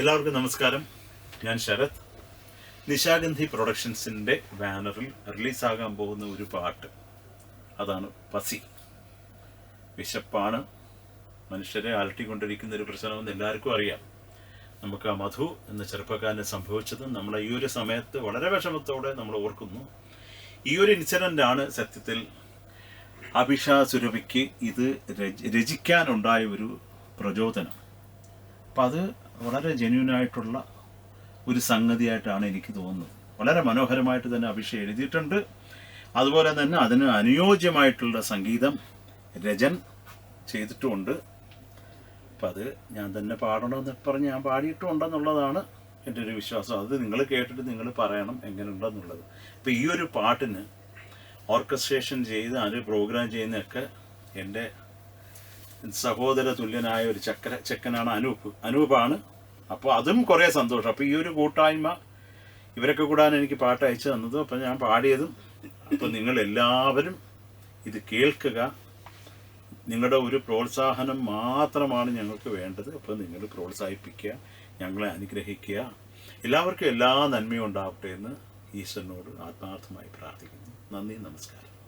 എല്ലാവർക്കും നമസ്കാരം. ഞാൻ ശരത്. നിശാഗന്ധി പ്രൊഡക്ഷൻസിന്റെ ബാനറിൽ റിലീസാകാൻ പോകുന്ന ഒരു പാട്ട്. അതാണ് പസി. വിശപ്പാണ്. മനുഷ്യരെ അലട്ടിക്കൊണ്ടിരിക്കുന്ന ഒരു പ്രശ്നമെന്ന് എല്ലാവർക്കും അറിയാം. നമുക്ക് ആ മധു എന്ന ചെറുപ്പക്കാരന് സംഭവിച്ചത് നമ്മൾ ഈ ഒരു സമയത്ത് വളരെ വിഷമത്തോടെ നമ്മൾ ഓർക്കുന്നു. ഈ ഒരു ഇൻസിഡന്റ് ആണ് സത്യത്തിൽ അഭിഷ സുരഭിക്ക് ഇത് രച- രചിക്കാനുണ്ടായ ഒരു പ്രചോദനം. അപ്പം അത് വളരെ ജെന്യൂനായിട്ടുള്ള ഒരു സംഗതിയായിട്ടാണ് എനിക്ക് തോന്നുന്നത്. വളരെ മനോഹരമായിട്ട് തന്നെ അഭിഷേ എഴുതിയിട്ടുണ്ട്. അതുപോലെ തന്നെ അതിന് അനുയോജ്യമായിട്ടുള്ള സംഗീതം രജൻ ചെയ്തിട്ടുമുണ്ട്. അപ്പം അത് ഞാൻ തന്നെ പാടണമെന്ന് പറഞ്ഞ് ഞാൻ പാടിയിട്ടുണ്ടെന്നുള്ളതാണ് എന്റെ ഒരു വിശ്വാസം. അത് നിങ്ങൾ കേട്ടിട്ട് നിങ്ങൾ പറയണം എങ്ങനെയുണ്ടെന്നുള്ളത്. അപ്പം ഈ ഒരു പാട്ടിന് ഓർക്കസ്ട്രേഷൻ ചെയ്ത് അത് പ്രോഗ്രാം ചെയ്യുന്നതൊക്കെ എന്റെ സഹോദര തുല്യനായ ഒരു ചക്കര ചെക്കനാണ് അനൂപ്. അനൂപാണ്. അപ്പോൾ അതും കുറേ സന്തോഷം. അപ്പോൾ ഈ ഒരു കൂട്ടായ്മ ഇവരൊക്കെ കൂടാൻ എനിക്ക് പാട്ട് അയച്ചു തന്നതും. അപ്പോൾ ഞാൻ പാടിയതും അപ്പോൾ നിങ്ങൾ എല്ലാവരും ഇത് കേൾക്കുക. നിങ്ങളുടെ ഒരു പ്രോത്സാഹനം മാത്രമാണ് ഞങ്ങൾക്ക് വേണ്ടത്. അപ്പോൾ നിങ്ങൾ പ്രോത്സാഹിപ്പിക്കുക ഞങ്ങളെ അനുഗ്രഹിക്കുക. എല്ലാവർക്കും എല്ലാ നന്മയും ഉണ്ടാവട്ടെ എന്ന് ഈശ്വരനോട് ആത്മാർത്ഥമായി പ്രാർത്ഥിക്കുന്നു. നന്ദി നമസ്കാരം.